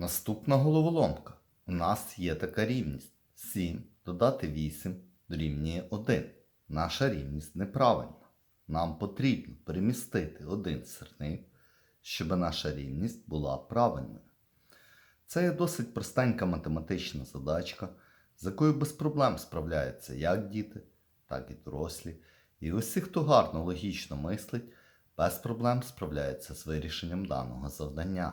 Наступна головоломка. У нас є така рівність. 7 додати 8 дорівнює 1. Наша рівність неправильна. Нам потрібно перемістити один сирник, щоб наша рівність була правильною. Це є досить простенька математична задачка, з якою без проблем справляються як діти, так і дорослі. І усі, хто гарно логічно мислить, без проблем справляються з вирішенням даного завдання.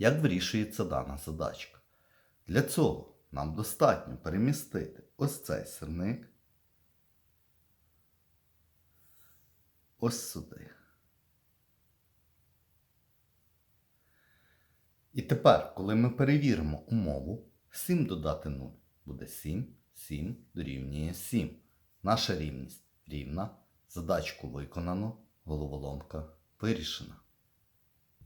Як вирішується дана задачка? Для цього нам достатньо перемістити ось цей сирник ось сюди. І тепер, коли ми перевіримо умову, 7 додати 0 буде 7, 7 дорівнює 7. Наша рівність рівна, задачку виконано, головоломка вирішена.